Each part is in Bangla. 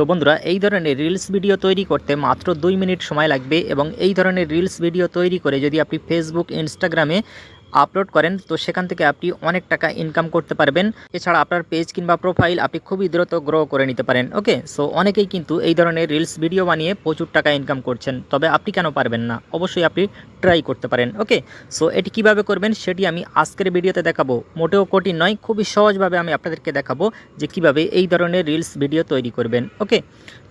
তো বন্ধুরা, এই ধরনের রিলস ভিডিও তৈরি করতে মাত্র দুই মিনিট সময় লাগবে এবং এই ধরনের রিলস ভিডিও তৈরি করে যদি আপনি ফেসবুক ইনস্টাগ্রামে আপলোড করেন, তো সেখান থেকে আপনি অনেক টাকা ইনকাম করতে পারবেন। এছাড়া আপনার পেজ কিংবা প্রোফাইল আপনি খুবই দ্রুত গ্রো করে নিতে পারেন ওকে সো অনেকেই কিন্তু এই ধরনের রিলস ভিডিও বানিয়ে প্রচুর টাকা ইনকাম করছেন, তবে আপনি কেন পারবেন না? অবশ্যই আপনি ট্রাই করতে পারেন ওকে সো এটি কীভাবে করবেন সেটি আমি আজকের ভিডিওতে দেখাবো। মোটেও কঠিন নয়, খুবই সহজভাবে আমি আপনাদেরকে দেখাবো যে কীভাবে এই ধরনের রিলস ভিডিও তৈরি করবেন ওকে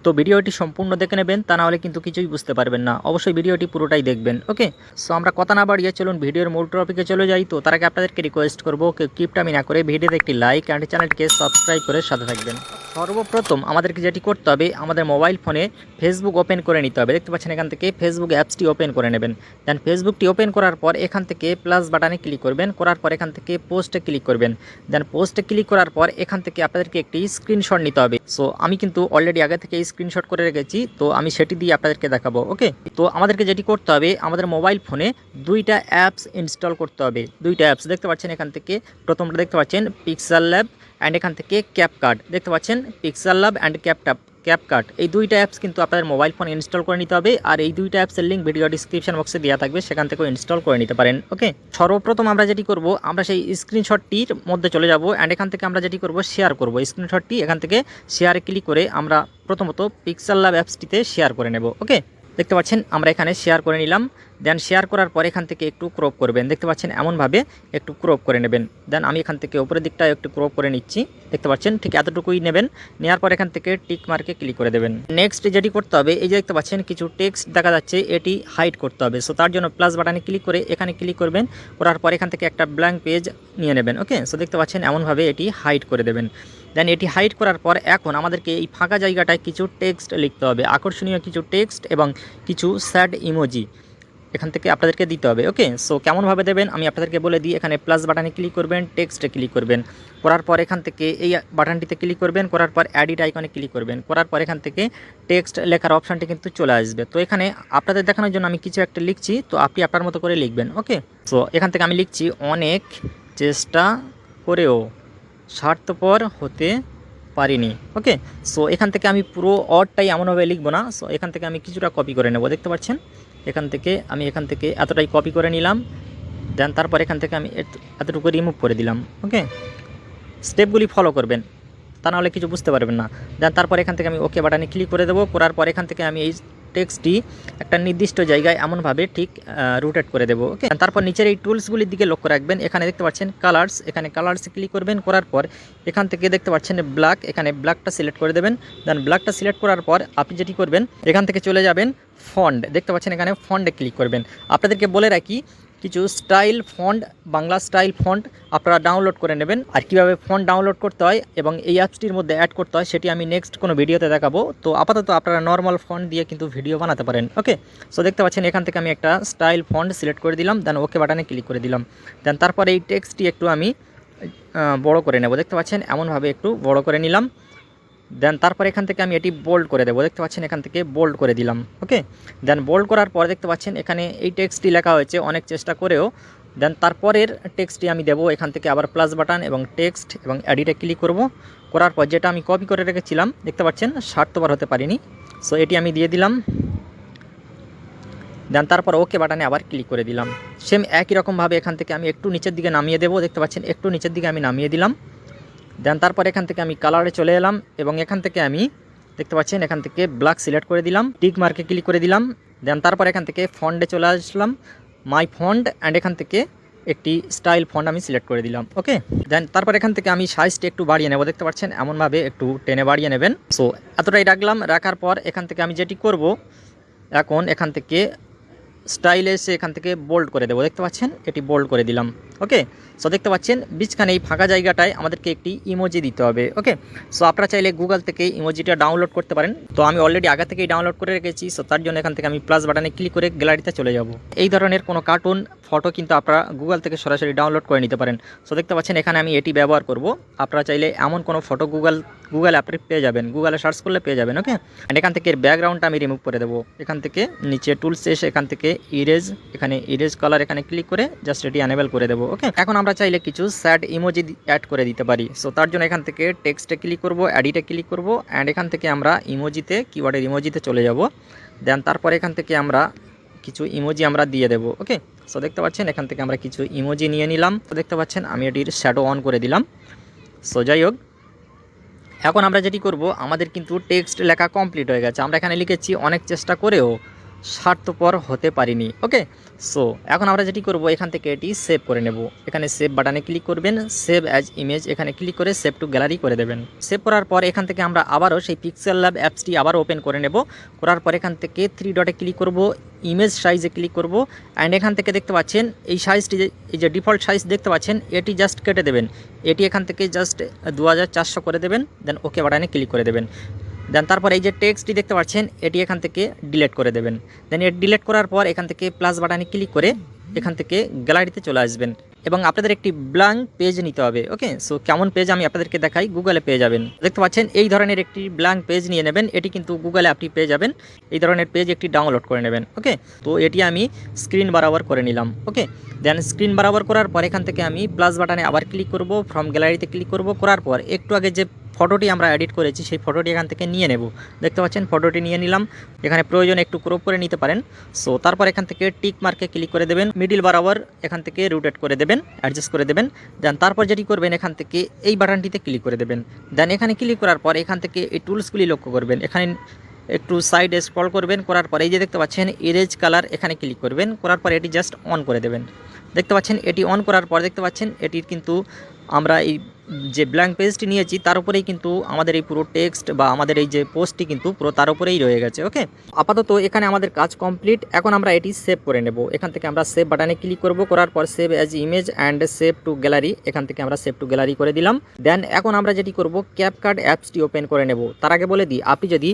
তো ভিডিওটি সম্পূর্ণ দেখে নেবেন, তা নাহলে কিন্তু কিছুই বুঝতে পারবেন না। অবশ্যই ভিডিওটি পুরোটাই দেখবেন, ওকে? সো আমরা কথা না বাড়িয়ে চলুন ভিডিওর মূল টপিকে চলে যাই। তো তার আগে আপনাদেরকে রিকোয়েস্ট করব কিপটা আমি না করে ভিডিওতে একটি লাইক অ্যান্ড চ্যানেলটিকে সাবস্ক্রাইব করে সাথে থাকবেন। সর্বপ্রথম আমাদেরকে যেটি করতে হবে, আমাদের মোবাইল ফোনে ফেসবুক ওপেন করে নিতে হবে। দেখতে পাচ্ছেন এখান থেকে ফেসবুক অ্যাপসটি ওপেন করে নেবেন। দেন ফেসবুকটি ওপেন করার পর এখান থেকে প্লাস বাটনে ক্লিক করবেন। করার পর এখান থেকে পোস্টে ক্লিক করবেন। দেন পোস্টে ক্লিক করার পর এখান থেকে আপনাদেরকে একটি স্ক্রিনশট নিতে হবে। সো আমি কিন্তু অলরেডি আগে থেকে স্ক্রিনশট করে রেখেছি, তো আমি সেটি দিয়ে আপনাদেরকে দেখাবো, ওকে? তো আমাদেরকে যেটি করতে হবে, আমাদের মোবাইল ফোনে দুইটা অ্যাপস ইনস্টল করতে হবে। দুইটা অ্যাপস দেখতে পাচ্ছেন এখান থেকে, প্রথমটা দেখতে পাচ্ছেন পিক্সার ল্যাব অ্যান্ড এখান থেকে ক্যাপ কার্ড দেখতে পাচ্ছেন পিক্সেল ল্যাব অ্যান্ড ক্যাপটাপ ক্যাপকার্ট এই দুইটা অ্যাপস কিন্তু আপনাদের মোবাইল ফোন ইনস্টল করে নিতে হবে আর এই দুইটা অ্যাপসের লিঙ্ক ভিডিও ডিসক্রিপশন বক্সে দেওয়া থাকবে, সেখান থেকেও ইনস্টল করে নিতে পারেন ওকে সর্বপ্রথম আমরা যেটি করব, আমরা সেই স্ক্রিনশটটির মধ্যে চলে যাব অ্যান্ড এখান থেকে আমরা যেটি করব শেয়ার করব। স্ক্রিনশটটি এখান থেকে শেয়ারে ক্লিক করে আমরা প্রথমত পিক্সেল ল্যাব অ্যাপসটিতে শেয়ার করে নেব ওকে দেখতে পাচ্ছেন, আমরা এখানে শেয়ার করে নিলাম। দেন শেয়ার করার পর এখান থেকে একটু ক্রপ করবেন। দেখতে পাচ্ছেন, এমনভাবে একটু ক্রপ করে নেবেন। দেন আমি এখান থেকে উপরের দিকটা একটু ক্রপ করে নিচ্ছি। দেখতে পাচ্ছেন, ঠিক এতটুকুই নেবেন। নেওয়ার পর এখান থেকে টিক মার্কে ক্লিক করে দেবেন। নেক্সট যেটি করতে হবে, এই যে দেখতে পাচ্ছেন, কিছু টেক্সট দেখা যাচ্ছে, এটি হাইড করতে হবে। সো তার জন্য প্লাস বাটনে ক্লিক করে এখানে ক্লিক করবেন। করার পর এখান থেকে একটা ব্ল্যাঙ্ক পেজ নিয়ে নেবেন ওকে সো দেখতে পাচ্ছেন, এমনভাবে এটি হাইড করে দেবেন। দেন এটি হাইড করার পর এখন আমাদেরকে এই ফাঁকা জায়গাটায় কিছু টেক্সট লিখতে হবে। আকর্ষণীয় কিছু টেক্সট এবং কিছু স্যাড ইমোজি এখান থেকে আপনাদেরকে দিতে হবে ওকে সো কেমনভাবে দেবেন? আমি আপনাদেরকে বলে দিই, এখানে প্লাস বাটনে ক্লিক করবেন টেক্সটে ক্লিক করবেন। করার পর এখান থেকে এই বাটনটিতে ক্লিক করবেন, করার পর অ্যাডিট আইকনে ক্লিক করবেন। করার পর এখান থেকে টেক্সট লেখার অপশানটি কিন্তু চলে আসবে। তো এখানে আপনাদের দেখানোর জন্য আমি কিছু একটা লিখছি, তো আপনি আপনার মতো করে লিখবেন ওকে সো এখান থেকে আমি লিখছি, অনেক চেষ্টা করেও স্বার্থপর হতে পারিনি। ওকে সো এখান থেকে আমি পুরো অর্ডটাই এমনভাবে লিখব না। সো এখান থেকে আমি কিছুটা কপি করে নেব, দেখতে পাচ্ছেন? এখান থেকে আমি এখান থেকে এতটাই কপি করে নিলাম। দেন তারপর এখান থেকে আমি এতটুকু রিমুভ করে দিলাম। ওকে স্টেপগুলি ফলো করবেন, তা নাহলে কিছু বুঝতে পারবেন না। দেন তারপর এখান থেকে আমি ওকে বাটনে ক্লিক করে দেবো। করার পর এখান থেকে আমি এই টেক্সটটি একটা নির্দিষ্ট জায়গায় এমনভাবে ঠিক রোটেট করে দেবো। ওকে তারপর নিচের এই টুলসগুলির দিকে লক্ষ্য রাখবেন। এখানে দেখতে পাচ্ছেন কালার্স এখানে কালার্সে ক্লিক করবেন করার পর এখান থেকে দেখতে পাচ্ছেন ব্ল্যাক এখানে ব্ল্যাকটা সিলেক্ট করে দেবেন। দেন ব্ল্যাকটা সিলেক্ট করার পর আপনি যেটি করবেন এখান থেকে চলে যাবেন ফন্ড দেখতে পাচ্ছেন এখানে ফন্ডে ক্লিক করবেন। আপনাদেরকে বলে রাখি কিছু style font Bangla style font আপনারা ডাউনলোড করে নেবেন। আর কীভাবে ফন্ট ডাউনলোড করতে হয় এবং এই অ্যাপসটির মধ্যে অ্যাড করতে হয়, সেটি আমি নেক্সট কোনো ভিডিওতে দেখাবো। তো আপাতত আপনারা নর্মাল ফন্ট দিয়ে কিন্তু ভিডিও বানাতে পারেন ওকে সো দেখতে পাচ্ছেন, এখান থেকে আমি একটা স্টাইল ফন্ট সিলেক্ট করে দিলাম দেন ওকে বাটনে ক্লিক করে দিলাম। দেন তারপর এই টেক্সটটি একটু আমি বড় করে নেব। দেখতে পাচ্ছেন, এমনভাবে একটু বড় করে নিলাম। দেন তারপর এখান থেকে আমি এটি বোল্ড করে দেবো। দেখতে পাচ্ছেন এখান থেকে বোল্ড করে দিলাম ওকে দেন বোল্ড করার পর দেখতে পাচ্ছেন এখানে এই টেক্সটটি লেখা হয়েছে অনেক চেষ্টা করেও। দেন তারপরের টেক্সটটি আমি দেবো এখান থেকে আবার প্লাস বাটন এবং টেক্সট এবং অ্যাডিটে ক্লিক করব। করার পর যেটা আমি কপি করে রেখেছিলাম, দেখতে পাচ্ছেন স্বার্থবার হতে পারিনি। সো এটি আমি দিয়ে দিলাম। দেন তারপর ওকে বাটনে আবার ক্লিক করে দিলাম। সেম একই রকমভাবে এখান থেকে আমি একটু নিচের দিকে নামিয়ে দেবো। দেখতে পাচ্ছেন একটু নিচের দিকে আমি নামিয়ে দিলাম। দেন তারপর এখান থেকে আমি কালারে চলে এলাম এবং এখান থেকে আমি দেখতে পাচ্ছেন এখান থেকে ব্ল্যাক সিলেক্ট করে দিলাম টিক মার্কে ক্লিক করে দিলাম। দেন তারপর এখান থেকে ফন্ডে চলে আসলাম মাই ফন্ড অ্যান্ড এখান থেকে একটি স্টাইল ফন্ড আমি সিলেক্ট করে দিলাম ওকে দেন তারপর এখান থেকে আমি সাইজটা একটু বাড়িয়ে নেব, দেখতে পাচ্ছেন এমনভাবে একটু টেনে বাড়িয়ে নেবেন। সো এতটাই রাখলাম, রাখার পর এখান থেকে আমি যেটি করব, এখন এখান থেকে স্টাইলে এসে এখান থেকে বোল্ড করে দেবো। দেখতে পাচ্ছেন? এটি বোল্ড করে দিলাম। ওকে? সো দেখতে পাচ্ছেন বিচখানে এই ফাঁকা জায়গাটায় আমাদেরকে একটি ইমোজি দিতে হবে। ওকে? সো আপনারা চাইলে গুগল থেকে ইমোজিটা ডাউনলোড করতে পারেন। তো, আমি অলরেডি আগে থেকেই ডাউনলোড করে রেখেছি। সো তার জন্য এখান থেকে আমি প্লাস বাটনে ক্লিক করে গ্যালারিতে চলে যাব। এই ধরনের কোনো কার্টুন ফটো কিন্তু আপনারা গুগল থেকে সরাসরি ডাউনলোড করে নিতে পারেন। সো দেখতে পাচ্ছেন, এখানে আমি এটি ব্যবহার করব। আপনারা চাইলে এমন কোনো ফটো গুগল গুগলে আপনি পেয়ে যাবেন। গুগলে সার্চ করলে পেয়ে যাবেন ওকে অ্যান্ড এখান থেকে ব্যাকগ্রাউন্ডটা আমি রিমুভ করে দেবো। এখান থেকে নিচে টুলস এসে এখান থেকে ইরেজ এখানে ইরেজ কালার এখানে ক্লিক করে জাস্ট এটি অ্যানেবল করে দেবো ওকে এখন আমরা চাইলে কিছু স্যাড ইমোজি অ্যাড করে দিতে পারি। সো তার জন্য এখান থেকে টেক্সটে ক্লিক করব অ্যাডিটে ক্লিক করব অ্যান্ড এখান থেকে আমরা ইমোজিতে কিওয়ার্ডের ইমোজিতে চলে যাব। দেন তারপর এখান থেকে আমরা কিছু ইমোজি আমরা দিয়ে দেবো ওকে সো দেখতে পাচ্ছেন, এখান থেকে আমরা কিছু ইমোজি নিয়ে নিলাম। তো দেখতে পাচ্ছেন, আমি এটির শ্যাডো অন করে দিলাম। সো যাই হোক এখন আমরা যেটি করব, আমাদের কিন্তু টেক্সট লেখা কমপ্লিট হয়ে গেছে। আমরা এখানে লিখেছি, অনেক চেষ্টা করেও স্বার্থপর হতে পারিনি ওকে সো এখন আমরা যেটি করব, এখান থেকে এটি সেভ করে নেব। এখানে সেভ বাটনে ক্লিক করবেন সেভ অ্যাজ ইমেজ এখানে ক্লিক করে সেভ টু গ্যালারি করে দেবেন। সেভ করার পর এখান থেকে আমরা আবারও সেই পিক্সেল ল্যাব অ্যাপসটি আবার ওপেন করে নেব। করার পর এখান থেকে থ্রি ডটে ক্লিক করব ইমেজ সাইজে ক্লিক করব অ্যান্ড এখান থেকে দেখতে পাচ্ছেন, এই সাইজটি এই যে ডিফল্ট সাইজ দেখতে পাচ্ছেন, এটি জাস্ট কেটে দেবেন। এটি এখান থেকে জাস্ট দু হাজার চারশো করে দেবেন দেন ওকে বাটনে ক্লিক করে দেবেন। দেন তারপর এই যে টেক্সটটি দেখতে পাচ্ছেন, এটি এখান থেকে ডিলেট করে দেবেন। দেন এটি ডিলেট করার পর এখান থেকে প্লাস বাটনে ক্লিক করে এখান থেকে গ্যালারিতে চলে আসবেন। এবং আপনাদের একটি ব্ল্যাঙ্ক পেজ নিতে হবে ওকে সো কেমন পেজ আমি আপনাদেরকে দেখাই গুগলে পেয়ে যাবেন। দেখতে পাচ্ছেন, এই ধরনের একটি ব্ল্যাঙ্ক পেজ নিয়ে নেবেন, এটি কিন্তু গুগলে আপনি পেয়ে যাবেন। এই ধরনের পেজ একটি ডাউনলোড করে নেবেন ওকে তো এটি আমি স্ক্রিন বরাবর করে নিলাম ওকে দেন স্ক্রিন বরাবর করার পর এখান থেকে আমি প্লাস বাটনে আবার ক্লিক করব ফ্রম গ্যালারিতে ক্লিক করব। করার পর একটু আগে যে ফটোটি আমরা এডিট করেছি, সেই ফটোটি এখান থেকে নিয়ে নেব। দেখতে পাচ্ছেন, ফটোটি নিয়ে নিলাম। এখানে প্রয়োজন একটু ক্রপ করে নিতে পারেন। সো তারপর এখান থেকে টিক মার্কে ক্লিক করে দেবেন। মিডিল বরাবর এখান থেকে রুটেট করে দেবেন অ্যাডজাস্ট করে দেবেন। দেন তারপর যেটি করবেন, এখান থেকে এই বাটনটিতে ক্লিক করে দেবেন। দেন এখানে ক্লিক করার পর এখান থেকে এই টুলসগুলি লক্ষ্য করবেন। এখানে একটু সাইডে স্ক্রল করবেন, করার পর এই যে দেখতে পাচ্ছেন ইরেজ কালার এখানে ক্লিক করবেন। করার পর এটি জাস্ট অন করে দেবেন। দেখতে পাচ্ছেন, এটি অন করার পর দেখতে পাচ্ছেন, এটির কিন্তু আমরা এই যে ব্ল্যাঙ্ক পেজটি নিয়েছি, তার উপরেই কিন্তু আমাদের এই পুরো টেক্সট বা আমাদের এই যে পোস্টটি কিন্তু পুরো তার উপরেই রয়ে গেছে ওকে আপাতত এখানে আমাদের কাজ কমপ্লিট এখন আমরা এটি সেভ করে নেব। এখান থেকে আমরা সেভ বাটনে ক্লিক করব। করার পর save as image and save to gallery এখান থেকে আমরা সেভ টু গ্যালারি করে দিলাম। দেন এখন আমরা যেটি করব ক্যাপকার্ড অ্যাপসটি ওপেন করে নেব। তার আগে বলে দিই, আপনি যদি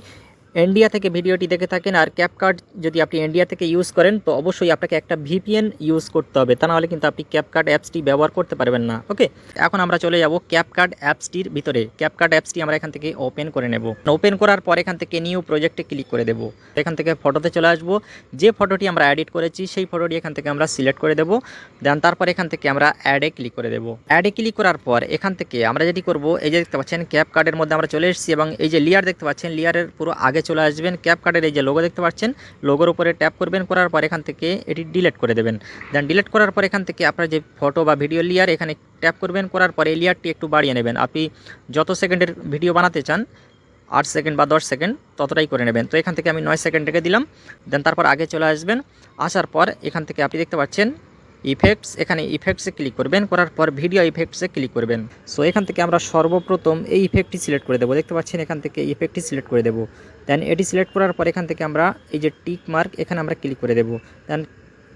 ইন্ডিয়া থেকে ভিডিওটি দেখে থাকেন আর ক্যাপকার্ড যদি আপনি ইন্ডিয়া থেকে ইউজ করেন, তো অবশ্যই আপনাকে একটা ভিপিএন ইউজ করতে হবে। তা নাহলে কিন্তু আপনি ক্যাপকার্ড অ্যাপসটি ব্যবহার করতে পারবেন না। ওকে এখন আমরা চলে যাব ক্যাপকার্ড অ্যাপসটির ভিতরে। ক্যাপকার্ড অ্যাপসটি আমরা এখান থেকে ওপেন করে নেব। ওপেন করার পর এখান থেকে নিউ প্রজেক্টে ক্লিক করে দেব। এখান থেকে ফটোতে চলে আসব। যে ফটোটি আমরা এডিট করেছি, সেই ফটোটি এখান থেকে আমরা সিলেক্ট করে দেব। দেন তারপর এখান থেকে আমরা অ্যাডে ক্লিক করে দেব। অ্যাডে ক্লিক করার পর এখান থেকে আমরা যেটি করব, এই যে দেখতে পাচ্ছেন ক্যাপ কার্ডের মধ্যে আমরা চলে এসেছি এবং এই যে লিয়ার দেখতে পাচ্ছেন লিয়ারের পুরো আগে চলে আসবেন ক্যাপ কার্ডের এই যে লোগো দেখতে পাচ্ছেন লোগোর উপরে ট্যাপ করবেন, করার পর এখান থেকে এটি ডিলিট করে দেবেন। দেন ডিলিট করার পর এখান থেকে আপনার যে ফটো বা ভিডিও লিয়ার এখানে ট্যাপ করবেন, করার পর এই লিয়ারটি একটু বাড়িয়ে নেবেন। আপনি যত সেকেন্ডের ভিডিও বানাতে চান, আট সেকেন্ড বা দশ সেকেন্ড, ততটাই করে নেবেন। তো এখান থেকে আমি নয় সেকেন্ড রেখে দিলাম দেন তারপর আগে চলে আসবেন। আসার পর এখান থেকে আপনি দেখতে পাচ্ছেন ইফেক্টস এখানে ইফেক্টসে ক্লিক করবেন, করার পর ভিডিও ইফেক্টসে ক্লিক করবেন। সো এখান থেকে আমরা সর্বপ্রথম এই ইফেক্টটি সিলেক্ট করে দেবো। দেখতে পাচ্ছেন, এখান থেকে ইফেক্টটি সিলেক্ট করে দেবো। দেন এটি সিলেক্ট করার পর এখান থেকে আমরা এই যে টিক মার্ক এখানে আমরা ক্লিক করে দেবো। দেন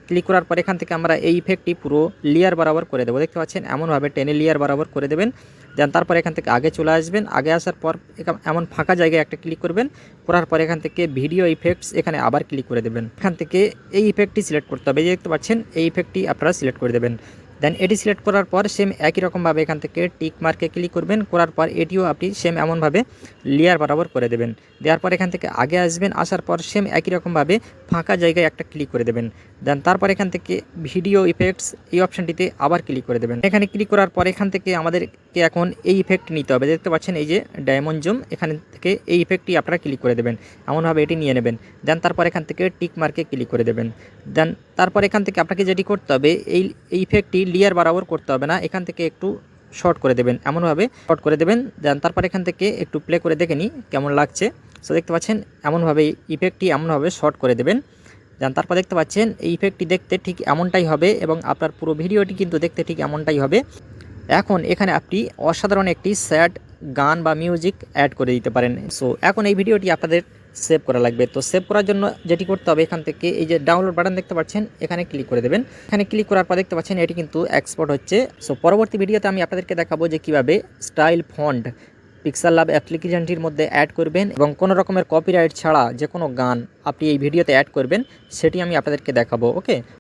ক্লিক করার পর এখান থেকে আমরা এই ইফেক্টটি পুরো লেয়ার বরাবর করে দেবো। দেখতে পাচ্ছেন, এমনভাবে টেনে লেয়ার বরাবর করে দেবেন। দেন তারপর এখান থেকে আগে চলে আসবেন। আগে আসার পর এমন ফাঁকা জায়গায় একটা ক্লিক করবেন। করার পর এখান থেকে ভিডিও ইফেক্টস এখানে আবার ক্লিক করে দেবেন। এখান থেকে এই ইফেক্টটি সিলেক্ট করতে হবে। দেখতে পাচ্ছেন, এই ইফেক্টটি আপনারা সিলেক্ট করে দেবেন। দেন এটি সিলেক্ট করার পর সেম একই রকমভাবে এখান থেকে টিক মার্কে ক্লিক করবেন। করার পর এটিও আপনি সেম এমনভাবে লেয়ার বরাবর করে দেবেন। দেওয়ার পর এখান থেকে আগে আসবেন। আসার পর সেম একই রকমভাবে ফাঁকা জায়গায় একটা ক্লিক করে দেবেন। দেন তারপর এখান থেকে ভিডিও ইফেক্টস এই অপশানটিতে আবার ক্লিক করে দেবেন। এখানে ক্লিক করার পর এখান থেকে আমাদেরকে এখন এই ইফেক্ট নিতে হবে। দেখতে পাচ্ছেন এই যে ডায়মন্ড জুম এখান থেকে এই ইফেক্টটি আপনারা ক্লিক করে দেবেন। এমনভাবে এটি নিয়ে নেবেন। দেন তারপর এখান থেকে টিক মার্কে ক্লিক করে দেবেন। দেন তারপর এখান থেকে আপনাকে যেটি করতে হবে, এই ইফেক্টটি লেয়ার বরাবর করতে হবে না। এখান থেকে একটু শর্ট করে দেবেন। এমনভাবে শর্ট করে দেবেন। দেন তারপর এখান থেকে একটু প্লে করে দেখে নিই কেমন লাগছে। সো দেখতে পাচ্ছেন, এমনভাবে ইফেক্টটি এমনভাবে শর্ট করে দেবেন। দেন তারপর দেখতে পাচ্ছেন, এই ইফেক্টটি দেখতে ঠিক এমনটাই হবে এবং আপনার পুরো ভিডিওটি কিন্তু দেখতে ঠিক এমনটাই হবে। এখন এখানে আপনি অসাধারণ একটি স্যাড গান বা মিউজিক অ্যাড করে দিতে পারেন। সো এখন এই ভিডিওটি আপনাদের সেভ করা লাগবে। তো সেভ করার জন্য যেটি করতে হবে এখান থেকে এই যে ডাউনলোড বাটন দেখতে পাচ্ছেন, এখানে ক্লিক করে দেবেন। এখানে ক্লিক করার পর দেখতে পাচ্ছেন, এটি কিন্তু এক্সপোর্ট হচ্ছে। সো পরবর্তী ভিডিওতে আমি আপনাদেরকে দেখাবো যে কীভাবে স্টাইল ফন্ট পিক্সেল লাভ অ্যাপ্লিকেশনটির মধ্যে অ্যাড করবেন এবং কোনো রকমের কপিরাইট ছাড়া যে কোনো গান আপনি এই ভিডিওতে অ্যাড করবেন, সেটি আমি আপনাদেরকে দেখাবো ওকে